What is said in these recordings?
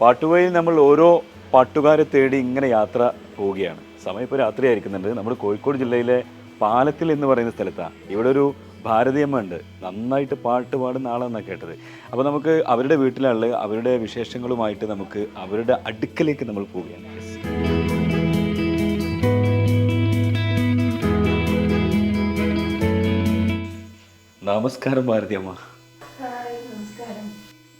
പാട്ടുവഴി നമ്മൾ ഓരോ പാട്ടുകാരെ തേടി ഇങ്ങനെ യാത്ര പോവുകയാണ്. സമയം ഇപ്പോൾ രാത്രി ആയിരിക്കുന്നുണ്ട്. നമ്മൾ കോഴിക്കോട് ജില്ലയിലെ പാലത്തിൽ എന്ന് പറയുന്ന സ്ഥലത്താണ് ഇവിടെ ഒരു ഭാരതീയമ്മ ഉണ്ട് നന്നായിട്ട് പാട്ട് പാടുന്ന ആളെന്നാണ് കേട്ടത്. അപ്പോൾ നമുക്ക് അവരുടെ വീട്ടിലുള്ള അവരുടെ വിശേഷങ്ങളുമായിട്ട് നമുക്ക് അവരുടെ അടുക്കലേക്ക് നമ്മൾ പോവുകയാണ്. നമസ്കാരം ഭാരതിയമ്മ.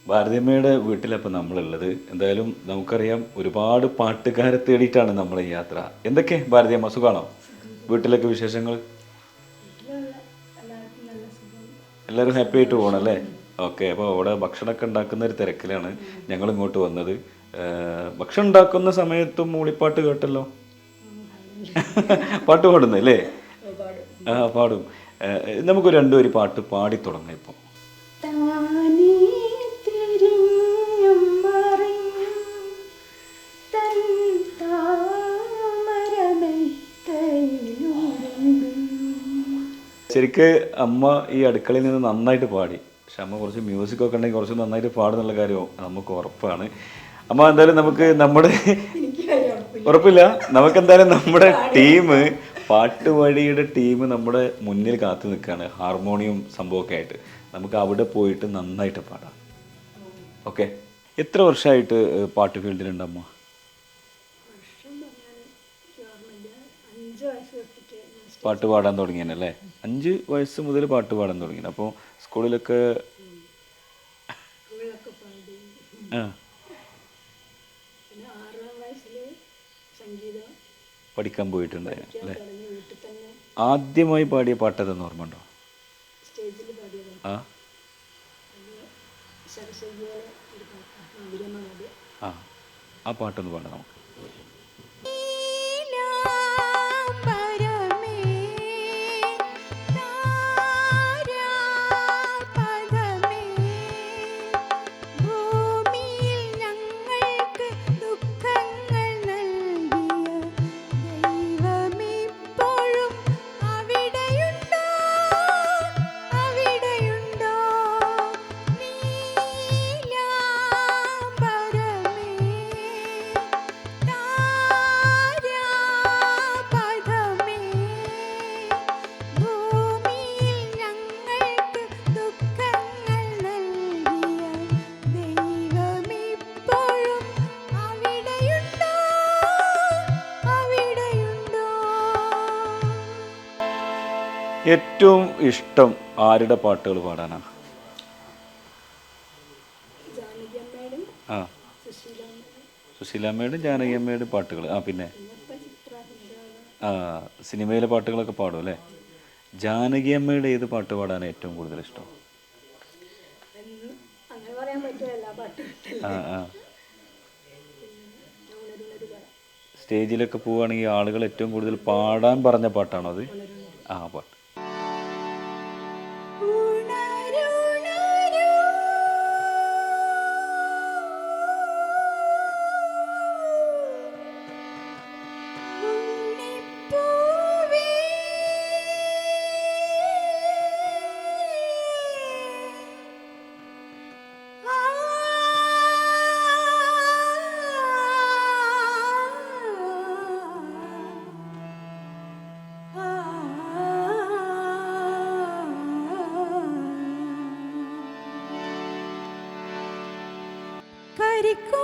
ഭാരതിയമ്മയുടെ വീട്ടിലപ്പോൾ നമ്മളുള്ളത്. എന്തായാലും നമുക്കറിയാം ഒരുപാട് പാട്ടുകാരെ തേടിയിട്ടാണ് നമ്മൾ ഈ യാത്ര. എന്തൊക്കെ ഭാരതിയമ്മ സുഖമാണോ വീട്ടിലൊക്കെ വിശേഷങ്ങൾ? എല്ലാവരും ഹാപ്പി ആയിട്ട് പോകണം അല്ലേ? ഓക്കെ അപ്പോൾ അവിടെ ഭക്ഷണമൊക്കെ ഉണ്ടാക്കുന്ന ഒരു തിരക്കിലാണ് ഞങ്ങൾ ഇങ്ങോട്ട് വന്നത്. ഭക്ഷണം ഉണ്ടാക്കുന്ന സമയത്തും മൂളിപ്പാട്ട് കേട്ടല്ലോ? പാട്ട് പാടുന്നല്ലേ ആ പാടും. നമുക്ക് രണ്ടുപേര് പാട്ട് പാടി തുടങ്ങാം ഇപ്പോൾ ശരിക്ക് അമ്മ ഈ അടുക്കളയിൽ നിന്ന് നന്നായിട്ട് പാടി. പക്ഷെ അമ്മ കുറച്ച് മ്യൂസിക് ഒക്കെ ഉണ്ടെങ്കിൽ കുറച്ച് നന്നായിട്ട് പാടുന്നുള്ള കാര്യം നമുക്ക് ഉറപ്പാണ്. അമ്മ എന്തായാലും നമുക്ക് നമ്മുടെ ഉറപ്പില്ല. നമുക്ക് എന്തായാലും നമ്മുടെ ടീം പാട്ടുവഴിയുടെ ടീം നമ്മുടെ മുന്നിൽ കാത്തു നിൽക്കുകയാണ്. ഹാർമോണിയം സംഭവമൊക്കെ ആയിട്ട്. നമുക്ക് അവിടെ പോയിട്ട് നന്നായിട്ട് പാടാം. ഓക്കെ എത്ര വർഷമായിട്ട് പാട്ട് ഫീൽഡിലുണ്ട് അമ്മ അഞ്ച് വയസ്സ് പാട്ട് പാടാൻ അല്ലേ? അഞ്ച് വയസ്സ് മുതൽ പാട്ട് പാടാൻ തുടങ്ങി. അപ്പോൾ സ്കൂളിലൊക്കെ പഠിക്കാൻ പോയിട്ടുണ്ട് അല്ലേ? തുടങ്ങി. ആദ്യമായി പാടിയ പാട്ട് അതെന്ന് ഓർമ്മ ഉണ്ടോ? ആ. ആ പാട്ടൊന്ന് പാടാം നമുക്ക്. ഏറ്റവും ഇഷ്ടം ആരുടെ പാട്ടുകൾ പാടാനാ? ആ. സുശീലാമ്മയുടെ ജാനകിയമ്മയുടെ പാട്ടുകൾ. ആ പിന്നെ? ആ സിനിമയിലെ പാട്ടുകളൊക്കെ പാടും അല്ലേ? ജാനകിയമ്മയുടെ ഏത് പാട്ട് പാടാനാണ് ഏറ്റവും കൂടുതൽ ഇഷ്ടം? ആ സ്റ്റേജിലൊക്കെ പോവുകയാണെങ്കിൽ ആളുകൾ ഏറ്റവും കൂടുതൽ പാടാൻ പറഞ്ഞ പാട്ടാണോ അത്? ആ പാട്ട്. Misericordia.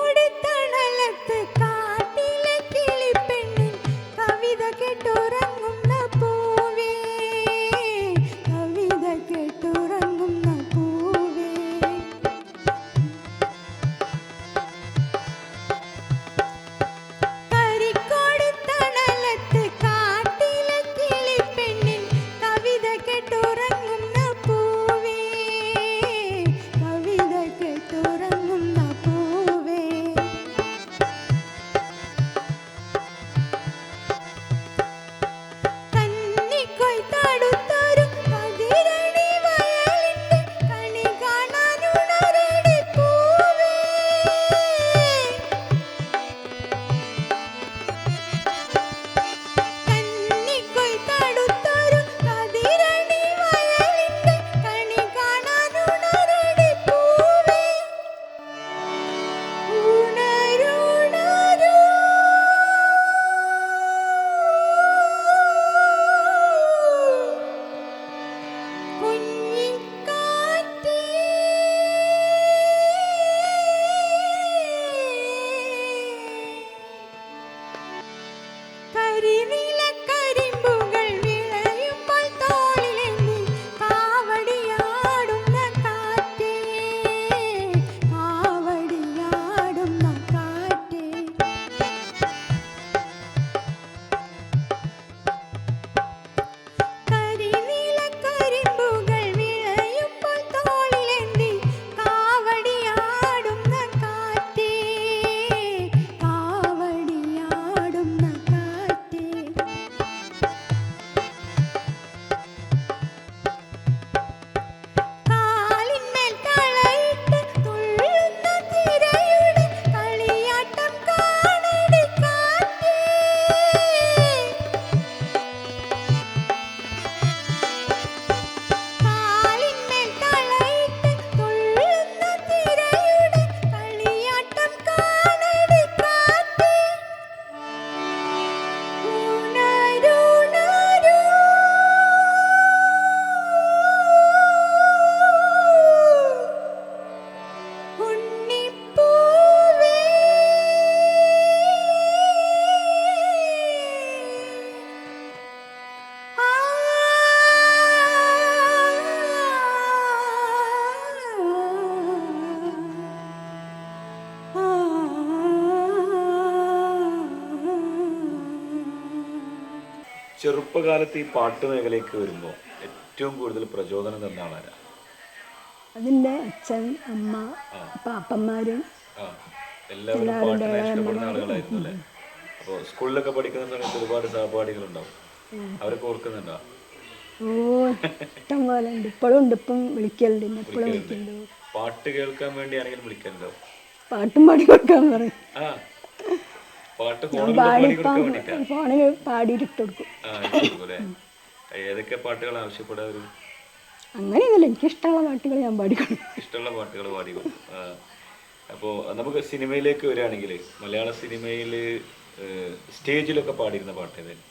ചെറുപ്പകാലത്ത് ഈ പാട്ട് മേഖലയ്ക്ക് വരുമ്പോൾ ഏറ്റവും കൂടുതൽ പ്രചോദനം തന്ന ആളാരാ? അതിന്റെ അച്ഛൻ അമ്മ പാപ്പന്മാരും എല്ലാവരും പാട്ടിനെ ഇഷ്ടപ്പെടുന്ന ആളുകളായിരുന്നു അല്ലേ അപ്പോൾ സ്കൂളിലൊക്കെ പഠിക്കുന്ന സമയത്ത് ഒരുപാട് സഹപാഠികളുണ്ടാവും. അവരൊക്കെ ഓർക്കുന്നുണ്ടോ? ഓ ഇഷ്ടം പോലെ ഉണ്ട്. ഇപ്പോഴും ഉണ്ട്. ഇപ്പം വിളിക്കലുണ്ട്. എപ്പോഴും പാട്ട് കേൾക്കാൻ വേണ്ടി ആരെങ്കിലും വിളിക്കലുണ്ടോ? പാട്ടും പാടി കൊടുക്കാൻ പറയും. പാട്ട് ഫോണിൽ പാടിയിട്ട് കൊടുക്കും. ഏതൊക്കെ പാട്ടുകൾ ആവശ്യപ്പെടാറ് അങ്ങനെയൊന്നുമില്ല എനിക്ക് ഇഷ്ടമുള്ള പാട്ടുകൾ ഞാൻ പാടിക്കൊടുക്കും. ഇഷ്ടമുള്ള പാട്ടുകൾ പാടി കൊടുക്കും അപ്പോൾ നമുക്ക് സിനിമയിലേക്ക് വരികയാണെങ്കിൽ മലയാള സിനിമയിൽ സ്റ്റേജിലൊക്കെ പാടിയിരുന്ന പാട്ട് ഏതായിരുന്നു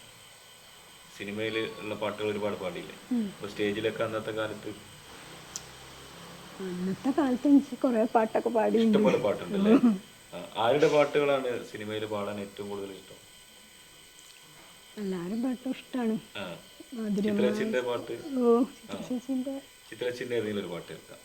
സിനിമയിൽ ഉള്ള പാട്ടുകൾ ഒരുപാട് പാടിയില്ലേ? അപ്പോൾ സ്റ്റേജിലൊക്കെ അന്നത്തെ കാലത്ത്? അന്നത്തെ കാലത്ത് എനിക്ക് കുറേ പാട്ടൊക്കെ പാടി ഇഷ്ടംപോലെ പാട്ടുണ്ടല്ലേ ആരുടെ പാട്ടുകളാണ് സിനിമയിൽ പാടാൻ ഏറ്റവും കൂടുതൽ ഇഷ്ടം? എല്ലാവരും പാട്ടും ഇഷ്ടമാണ് ചിത്രച്ചിന്റെ പാട്ട്? ചിത്രച്ചിന്റെ ഏതെങ്കിലും ഒരു പാട്ട് കേൾക്കാം.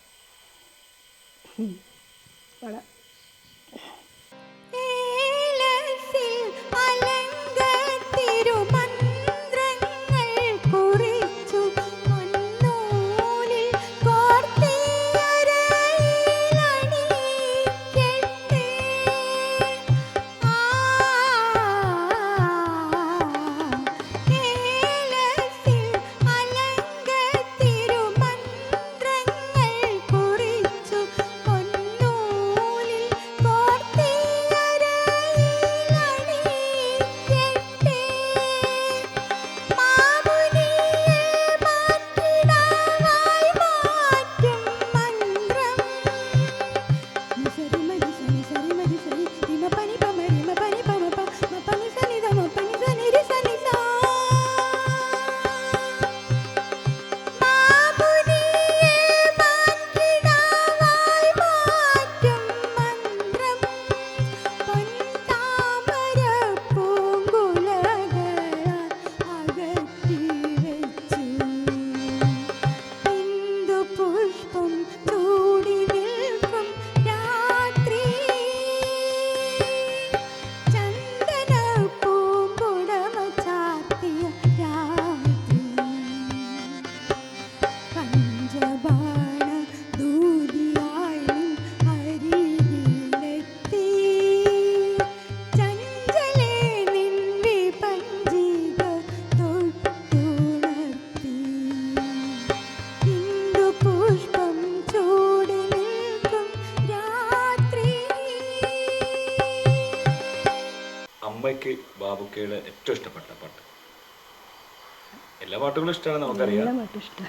എല്ലാ പാട്ടുകളും ഇഷ്ടമാണ് നമുക്കറിയാം. എല്ലാ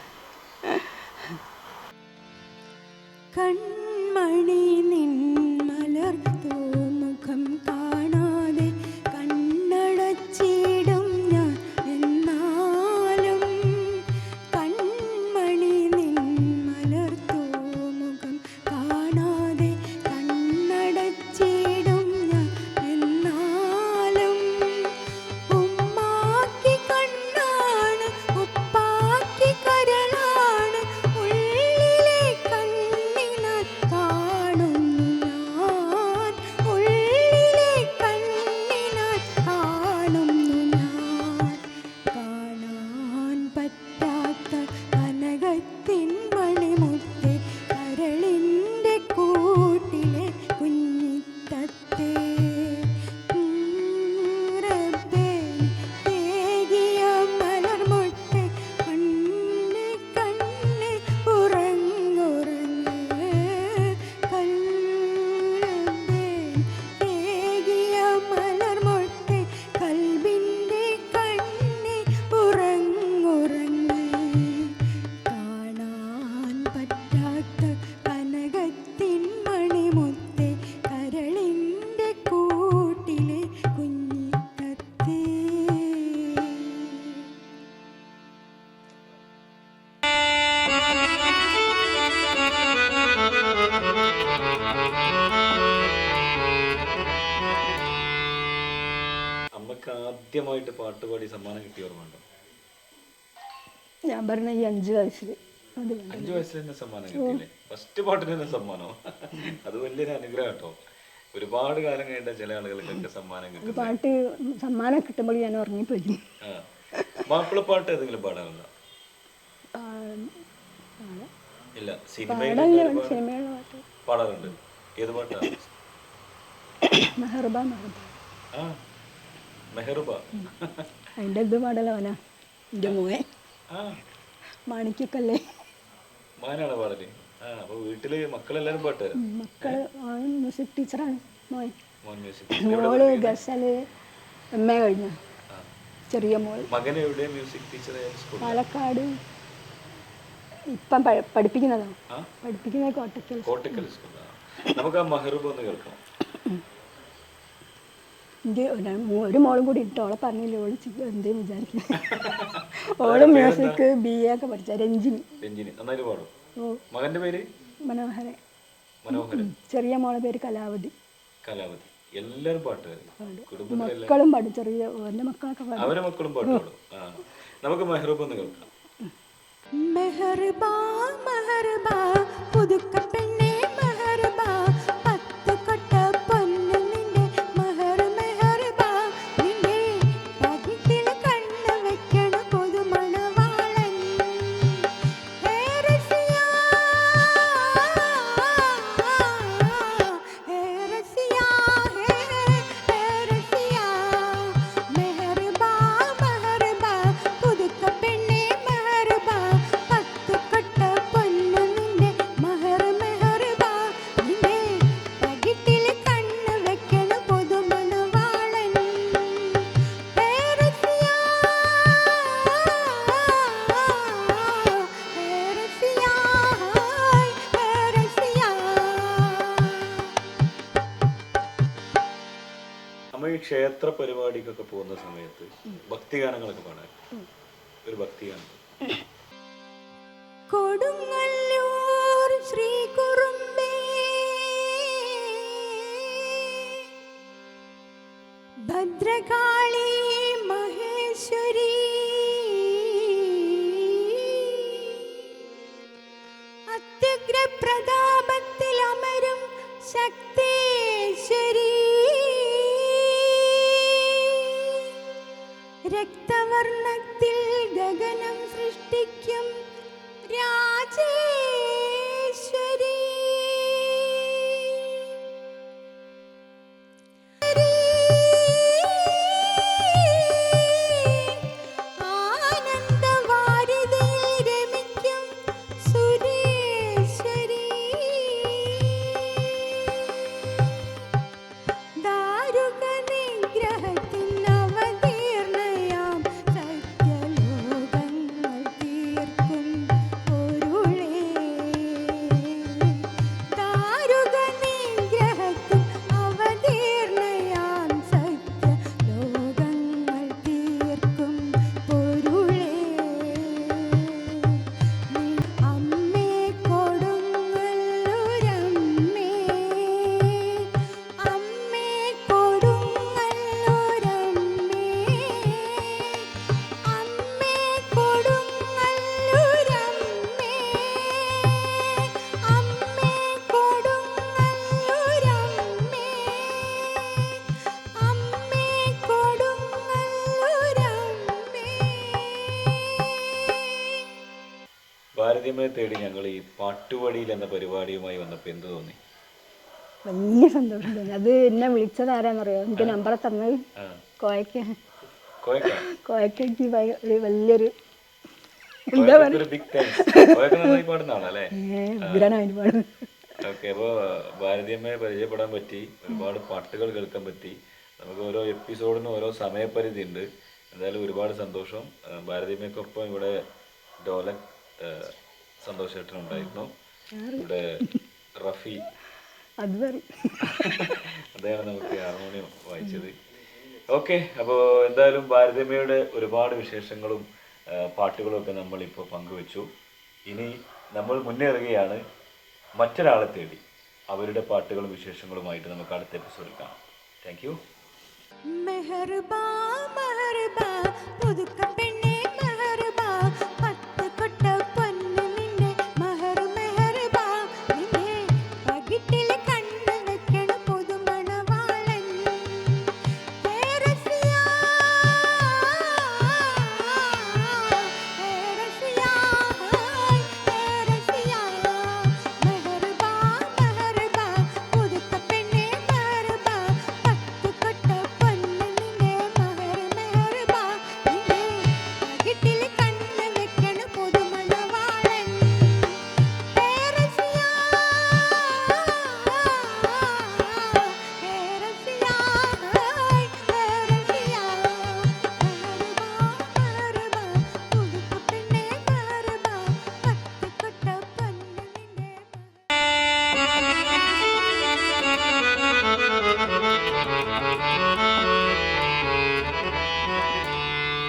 കൺമണി നിൻ മലർത്തോ ആദ്യമായിട്ട് പാട്ട് പാടി സമ്മാനം കിട്ടിയ ഓർമ്മയുണ്ടോ? ഞാൻ പറഞ്ഞ ഈ അഞ്ച് വയസ്സിൽ. അത് അഞ്ചു വയസ്സിൽ തന്നെ സമ്മാനം കിട്ടിയില്ലേ? ഫസ്റ്റ് പാട്ടിന് തന്നെ സമ്മാനം? അത് വലിയൊരു അനുഗ്രഹം കേട്ടോ. ഒരുപാട് കാലം കഴിഞ്ഞ ചില ആളുകൾക്കൊക്കെ സമ്മാനം കിട്ടും പാട്ട് സമ്മാനം കിട്ടുമ്പോൾ ഞാൻ ഉറങ്ങിപ്പോയി. മാപ്പിളപ്പാട്ട് ഏതെങ്കിലും പാടാറുണ്ടോ? ഇല്ല സിനിമയിലെ പാടാറുണ്ട്. ഏത് പാട്ടാണ് മെഹർബ മെഹർബ ആ. അതിന്റെ ഇത് പാടലവനാ എന്റെ മോനെ. ആ. മാണിക്കൊക്കല്ലേ? മാനാണ് പാടൽ? വീട്ടിൽ മക്കളെല്ലാരും പാട്ട്? മക്കൾ മ്യൂസിക് ടീച്ചറാണ് മോൻ. മോൾ ഗസൽ എം എ കഴിഞ്ഞ. ചെറിയ മോൾ. മകൻ എവിടെ മ്യൂസിക് ടീച്ചർ പാലക്കാട്. ഇപ്പം പഠിപ്പിക്കുന്നതാണ് പഠിപ്പിക്കുന്നത്. കോട്ടക്കൽ കോട്ടക്കൽ സ്കൂൾ നമുക്ക് ആ മെഹറുബ ഒന്ന് കേൾക്കാം എന്റെ ഒരു ഒരു മോളും കൂടി ഇട്ട് ഓളെ പറഞ്ഞില്ല ഓൾ എന്തേലും വിചാരിക്കുന്നത് ഓൾ മ്യൂസിക് ബി എ ഒക്കെ പഠിച്ച രഞ്ജിനി. മകന്റെ പേര്? മനോഹരൻ. മനോഹരൻ. ചെറിയ മോളെ പേര് കലാവതി. കലാവതി. എല്ലാരും പാട്ടുകാർ കുടുംബത്തിലെ മക്കളും പാടും. ചെറിയ എന്റെ മക്കളൊക്കെ പാടും. അവരെ മക്കളും പാട്ട് പാടും. ആ. നമുക്ക് മെഹറൂബ് ഒന്ന് കേൾക്കാം. മെഹർബാ മെഹർബാ പുതുക്ക പെണ്ണെ ഈ ക്ഷേത്ര പരിപാടിക്കൊക്കെ പോകുന്ന സമയത്ത് ഭക്തിഗാനങ്ങളൊക്കെ പാടാൻ ഒരു ഭക്തിഗാനം കൊടുങ്ങല്ലൂർ ശ്രീ ഭദ്രകാളി രക്തവർണത്തിൽ ഗഗനം സൃഷ്ടിക്കും രാജേശ്വരി ഭാരതീയമ്മയെ തേടി ഞങ്ങൾ ഈ പാട്ടുവടിയിൽ എന്ന പരിപാടിയുമായി വന്നപ്പോൾ എന്ത് തോന്നി? വലിയ സന്തോഷം തോന്നി. അത് എന്നെ വിളിച്ചത് ആരാന്നറിയോ? എനിക്ക് നമ്പർ തന്നത് കോയക്ക. കോയക്ക? കോയക്കയ്ക്ക് ഒരു വലിയൊരു ഓക്കെ അപ്പോൾ ഭാരതീയമ്മയെ പരിചയപ്പെടാൻ പറ്റി ഒരുപാട് പാട്ടുകൾ കേൾക്കാൻ പറ്റി. നമുക്ക് ഓരോ എപ്പിസോഡിനും ഓരോ സമയപരിധി ഉണ്ട്. എന്തായാലും ഒരുപാട് സന്തോഷം. ഭാരതീയമ്മയ്ക്കൊപ്പം ഇവിടെ ഡോലക് സന്തോഷ് ഇവിടെ റഫി. അത് അദ്ദേഹം നമുക്ക് ഹാർമോണിയം വായിച്ചത്. ഓക്കെ അപ്പോൾ എന്തായാലും ഭാരതമ്മയുടെ ഒരുപാട് വിശേഷങ്ങളും പാട്ടുകളും ഒക്കെ നമ്മളിപ്പോൾ പങ്കുവെച്ചു. ഇനി നമ്മൾ മുന്നേറുകയാണ്. മറ്റൊരാളെ തേടി അവരുടെ പാട്ടുകളും വിശേഷങ്ങളുമായിട്ട് നമുക്ക് അടുത്ത എപ്പിസോഡിൽ കാണാം. Thank you. മെഹർബാ മെഹർബാ പുതുക്ക പെണ്ണെ